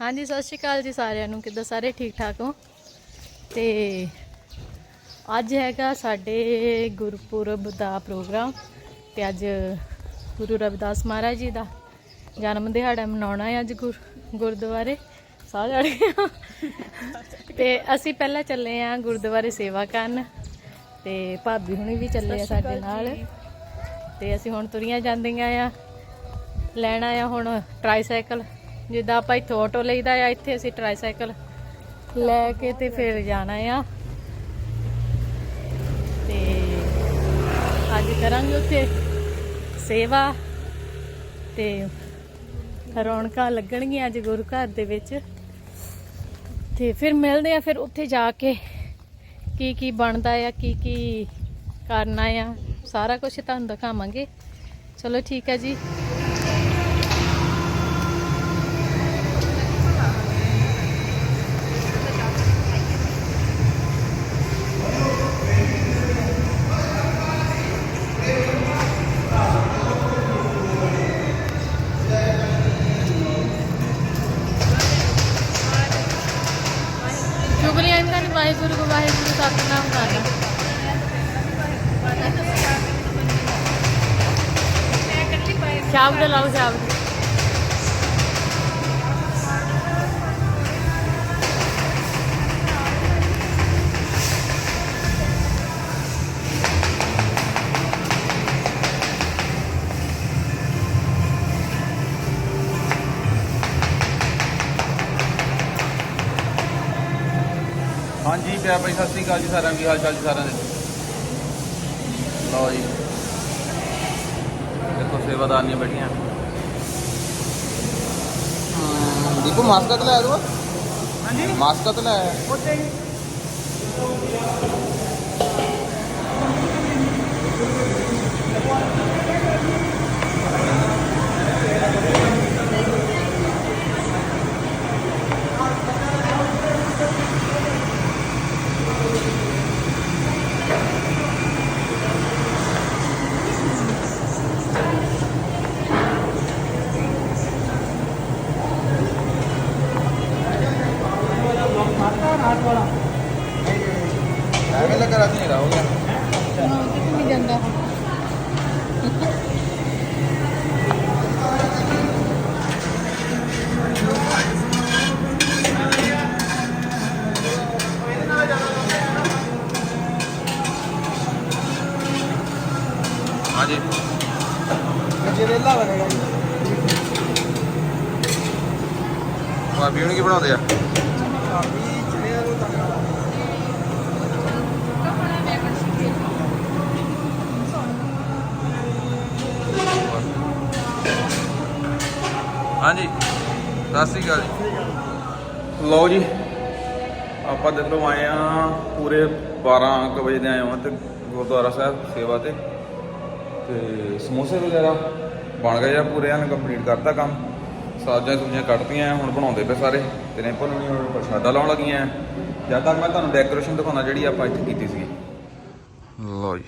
ਹਾਂਜੀ ਸਤਿ ਸ਼੍ਰੀ ਅਕਾਲ ਜੀ ਸਾਰਿਆਂ ਨੂੰ। ਕਿੱਦਾਂ ਸਾਰੇ ਠੀਕ ਠਾਕ ਹੋ? ਤੇ ਅੱਜ ਹੈਗਾ ਸਾਡੇ ਗੁਰਪੁਰਬ ਦਾ ਪ੍ਰੋਗਰਾਮ ਤੇ ਅੱਜ ਗੁਰੂ ਰਵਿਦਾਸ ਮਹਾਰਾਜ ਜੀ ਦਾ ਜਨਮ ਦਿਹਾੜਾ ਮਨਾਉਣਾ ਹੈ ਅੱਜ ਗੁਰ ਗੁਰਦੁਆਰੇ। ਸਾਹ ਚੜ ਗਿਆ ਤੇ ਅਸੀਂ ਪਹਿਲਾਂ ਚੱਲੇ ਆ ਗੁਰਦੁਆਰੇ ਸੇਵਾ ਕਰਨ ਤੇ ਭਾਬੀ ਹੁਣੀ ਵੀ ਚੱਲੇ ਆ ਸਾਡੇ ਨਾਲ। ਤੇ ਅਸੀਂ ਹੁਣ ਤੁਰੀਆਂ ਜਾਂਦੀਆਂ ਆ। ਲੈਣਾ ਆ ਹੁਣ ਟ੍ਰਾਈਸਾਈਕਲ। ਜਿੱਦਾਂ ਆਪਾਂ ਇੱਥੇ ਆਟੋ ਲਈਦਾ ਆ, ਇੱਥੇ ਅਸੀਂ ਟ੍ਰਾਈਸਾਈਕਲ ਲੈ ਕੇ ਤੇ ਫਿਰ ਜਾਣਾ ਆ। ਤੇ ਅੱਜ ਕਰਾਂਗੇ ਉੱਥੇ ਸੇਵਾ ਤੇ ਰੌਣਕਾਂ ਲੱਗਣਗੀਆਂ ਅੱਜ ਗੁਰੂ ਘਰ ਦੇ ਵਿੱਚ। ਤੇ ਫਿਰ ਮਿਲਦੇ ਆ, ਫਿਰ ਉੱਥੇ ਜਾ ਕੇ ਕੀ ਕੀ ਬਣਦਾ ਆ, ਕੀ ਕੀ ਕਰਨਾ ਆ, ਸਾਰਾ ਕੁਝ ਤੁਹਾਨੂੰ ਦਿਖਾਵਾਂਗੇ। ਚਲੋ ਠੀਕ ਹੈ ਜੀ। ਵਾਹਿਗੁਰੂ ਸਤਨਾਮ ਕਰਨਾ। ਸ਼ਬਦ ਲਾਓ ਸ਼ਬਦ ਹਾਂਜੀ ਪਿਆ ਭਾਈ ਸਤਿ ਸ੍ਰੀ ਅਕਾਲ ਜੀ ਸਾਰਿਆਂ ਨੂੰ ਕੀ ਹਾਲ ਚਾਲ ਜੀ ਸਾਰਿਆਂ ਦੇ? ਲਓ ਜੀ। ਦੇਖੋ ਸੇਵਾਦਾਰਨੀਆਂ ਬੈਠੀਆਂ। ਦੀਪੂ ਮਾਸਕ ਤਾਂ ਲੈ ਦੋ ਹਾਂਜੀ। ਮਾਸਕ ਤਾਂ ਲੈ ਐਵੇਂ ਭਾਬੀ ਹੁਣ, ਕੀ ਬਣਾਉਂਦੇ ਆ? ਹਾਂਜੀ, ਸਤਿ ਸ੍ਰੀ ਅਕਾਲ ਜੀ। ਲਓ ਜੀ, ਆਪਾਂ ਦਿੱਲੋਂ ਆਏ ਆ ਪੂਰੇ 12 ਕੁ ਵਜੇ ਦੇ ਆਏ ਹਾਂ ਤੇ ਗੁਰਦੁਆਰਾ ਸਾਹਿਬ ਸੇਵਾ ਤੇ। ਤੇ ਸਮੋਸੇ ਵਗੈਰਾ ਬਣ ਗਏ ਆ ਪੂਰੇ ਹਨ ਕੰਪਲੀਟ ਕਰਤਾ ਕੰਮ। ਸਾਜਾਂ ਸੁਜੀਆਂ ਕੱਟਤੀਆਂ ਹੁਣ ਬਣਾਉਂਦੇ ਪਏ ਸਾਰੇ। ਤੇ ਨੇ ਭੁੰਨਣੀ ਹੁਣ ਪ੍ਰਸ਼ਾਦਾ ਲਾਉਣ ਲੱਗੀਆਂ। ਜਦ ਤੱਕ ਮੈਂ ਤੁਹਾਨੂੰ ਡੈਕੋਰੇਸ਼ਨ ਦਿਖਾਉਣਾ ਜਿਹੜੀ ਆਪਾਂ ਇੱਥੇ ਕੀਤੀ ਸੀ ਲਓ ਜੀ।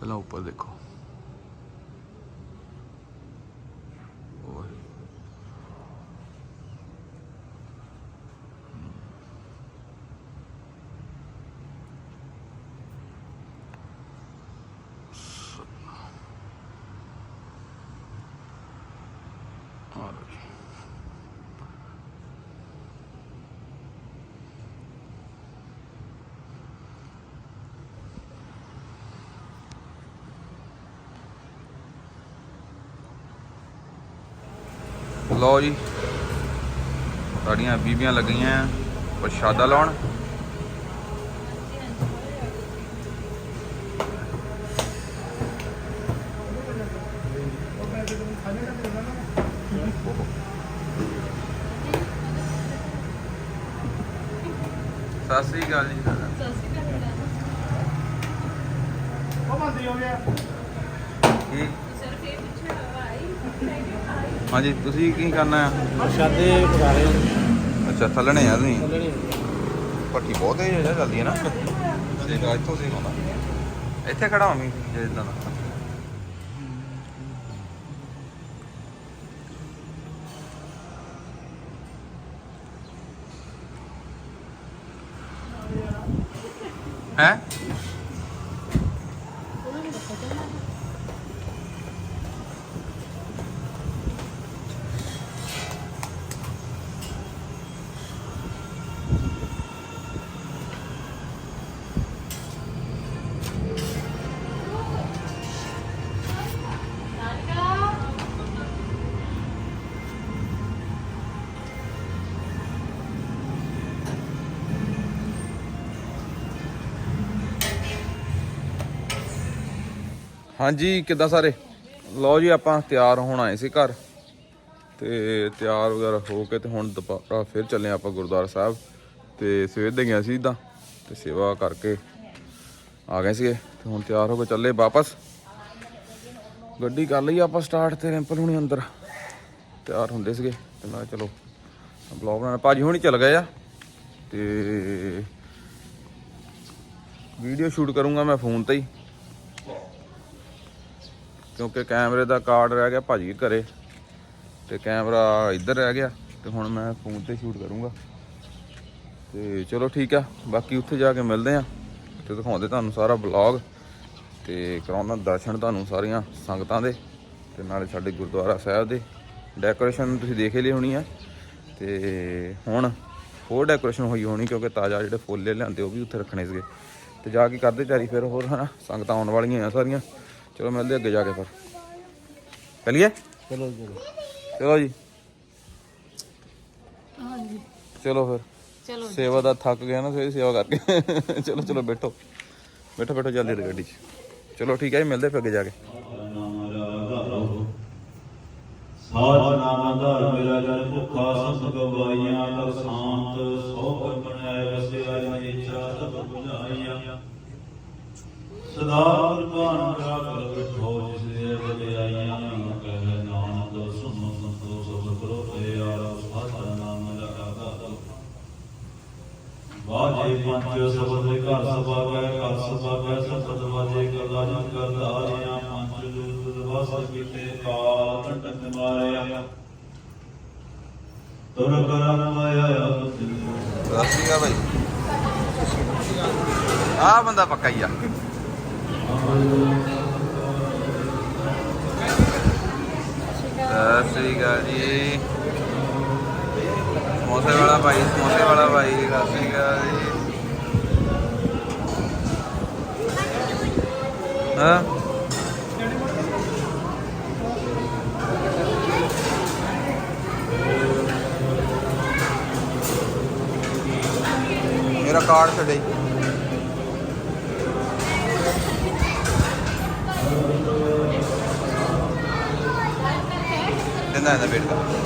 ਪਹਿਲਾਂ ਉੱਪਰ ਦੇਖੋ। ਲਓ ਜੀ। ਸਾਡੀਆਂ ਬੀਬੀਆਂ ਲੱਗੀਆਂ ਪ੍ਰਸ਼ਾਦਾ ਲਾਉਣ। ਹਾਂਜੀ ਤੁਸੀਂ ਕੀ ਕਰਨਾ ਆ? ਪ੍ਰਸ਼ਾਦੇ ਪਕਾ ਅੱਛਾ ਥੱਲਣੇ ਆ ਤੁਸੀਂ? ਪੱਟੀ ਬਹੁਤ ਤੇਜ਼ ਜਿਹਾ ਚੱਲਦੀ ਹੈ ਨਾ। ਤੇ ਰਾਜ ਤੋਂ ਸੀ ਆਉਂਦਾ। ਇੱਥੇ ਖੜਾ ਹੋਵੀਂ ਜੇ ਇਦਾਂ ਦਾ ਹੈ? ਹਾਂਜੀ, ਕਿੱਦਾਂ ਸਾਰੇ? ਲਓ ਜੀ, ਆਪਾਂ ਤਿਆਰ ਹੋਣ ਆਏ ਸੀ ਘਰ। ਤੇ ਤਿਆਰ ਵਗੈਰਾ ਹੋ ਕੇ ਤੇ ਹੁਣ ਦੁਬਾਰਾ ਫਿਰ ਚੱਲੇ ਆਪਾਂ ਗੁਰਦੁਆਰਾ ਸਾਹਿਬ। ਤੇ ਸਵੇਰ ਦੇ ਗਿਆ ਸੀ ਇਦਾਂ, ਤੇ ਸੇਵਾ ਕਰਕੇ ਆ ਗਏ ਸੀਗੇ। ਤੇ ਹੁਣ ਤਿਆਰ ਹੋ ਕੇ ਚੱਲੇ ਵਾਪਸ। ਗੱਡੀ ਕਰ ਲਈ ਆਪਾਂ ਸਟਾਰਟ ਤੇ, ਰੈਂਪਲ ਹੁਣੀ ਅੰਦਰ। ਤਿਆਰ ਹੁੰਦੇ ਸੀਗੇ। ਤੇ ਮੈਂ ਕਿਹਾ ਚਲੋ ਬਲੌਗ ਬਣਾਉਣਾ। ਭਾਜੀ ਹੁਣੀ ਚੱਲ ਗਏ ਆ। ਤੇ ਵੀਡੀਓ ਸ਼ੂਟ ਕਰੂੰਗਾ ਮੈਂ ਫੋਨ ਤੇ ਹੀ। ਕਿਉਂਕਿ ਕੈਮਰੇ ਦਾ ਕਾਰਡ ਰਹਿ ਗਿਆ ਭਾਜੀ ਦੇ ਘਰੇ ਤੇ ਕੈਮਰਾ ਇੱਧਰ ਰਹਿ ਗਿਆ ਤੇ ਹੁਣ ਮੈਂ ਫੋਨ ਤੇ ਸ਼ੂਟ ਕਰੂੰਗਾ। ਤੇ ਚਲੋ ਠੀਕ ਆ, ਬਾਕੀ ਉੱਥੇ ਜਾ ਕੇ ਮਿਲਦੇ ਆ। ਤੇ ਦਿਖਾਉਂਦੇ ਤੁਹਾਨੂੰ ਸਾਰਾ ਵਲੌਗ ਤੇ ਕਰਾਉਣਾ ਦਰਸ਼ਨ ਤੁਹਾਨੂੰ ਸਾਰੀਆਂ ਸੰਗਤਾਂ ਦੇ ਤੇ ਨਾਲੇ ਸਾਡੇ ਗੁਰਦੁਆਰਾ ਸਾਹਿਬ ਦੇ। ਡੈਕੋਰੇਸ਼ਨ ਤੁਸੀਂ ਦੇਖ ਹੀ ਲਈ ਹੋਣੀ ਆ। ਤੇ ਹੁਣ ਹੋਰ ਡੈਕੋਰੇਸ਼ਨ ਹੋਈ ਹੋਣੀ ਕਿਉਂਕਿ ਤਾਜ਼ਾ ਜਿਹੜੇ ਫੁੱਲ ਲਿਆਂਦੇ ਉਹ ਵੀ ਉੱਥੇ ਰੱਖਣੇ ਸੀਗੇ। ਤੇ ਜਾ ਕੇ ਕਰਦੇ ਤਿਆਰੀ ਫਿਰ ਹੋਰ ਹਨਾ, ਸੰਗਤਾਂ ਆਉਣ ਵਾਲੀਆਂ ਆ ਸਾਰੀਆਂ। ਚਲੋ ਮਿਲਦੇ ਅੱਗੇ ਜਾ ਕੇ ਫਿਰ। ਚੱਲੀਏ? ਚਲੋ ਚਲੋ। ਚਲੋ ਜੀ। ਹਾਂਜੀ। ਚਲੋ ਫਿਰ। ਚਲੋ ਸੇਵਾ ਦਾ ਥੱਕ ਗਿਆ ਨਾ ਸਵੇਰੇ ਸੇਵਾ ਕਰਕੇ। ਚਲੋ ਚਲੋ ਬੈਠੋ। ਬੈਠੋ ਬੈਠੋ ਜਲਦੀ ਗੱਡੀ 'ਚ। ਚਲੋ ਠੀਕ ਹੈ ਜੀ ਮਿਲਦੇ ਫਿਰ ਅੱਗੇ ਜਾ ਕੇ। ਸਾਜ ਨਾਮ ਧਰ ਮੇਰਾ ਜਨ ਭੁੱਖਾ ਸੰਤ ਗਵਾਈਆਂ ਤਰ ਸ਼ਾਂਤ ਸੋ ਕਰ ਬਣਾਏ ਵਸਿਆ ਜੀ ਇੱਛਾ ਸਭ ਬੁਝਾਈਆਂ। ਸਦਾ ਕੁਰਬਾਨ ਕਰਾ ਕਰ ਬਿਠੋ ਜਿਸ ਦੇ ਬਲਿਆਈਆਂ ਕਹਿ, ਨਾਨਕ ਸੁਨੋ ਸੰਤੋ ਸਭ ਕਰੋ ਤੇ ਆਰੋ ਸਾਜ ਨਾਮ ਲਗਾ ਦਾਤਾ। ਵਾਜੇ ਪੰਜ ਸਬਦ ਦੇ ਘਰ ਸਭਾ ਗਏ ਘਰ ਸਭਾ ਗਏ ਸਬਦ ਵਾਜੇ ਕਰਦਾ ਜਨ ਕਰਦਾ ਆਇਆ ਪੰਜ ਜੁਗ ਵਸ ਕੀਤੇ ਕਾਲ ਕੰਟਕ ਮਾਰਿਆ। ਤੁਰ ਕਰਨ ਮਾਇਆ ਸਤਿ ਭਾਈ ਆ ਬੰਦਾ ਪੱਕਾ ਹੀ ਆ। ਸਤਿ ਸ੍ਰੀ ਅਕਾਲ ਜੀ। ਸਮੋਸੇ ਵਾਲਾ ਭਾਈ, ਸਮੋਸੇ ਵਾਲਾ ਭਾਈ, ਸਤਿ ਸ੍ਰੀ ਅਕਾਲ ਜੀ। ਹਾਂ? ਮੇਰਾ ਕਾਰਡ ਛੱਡੇ। benden haber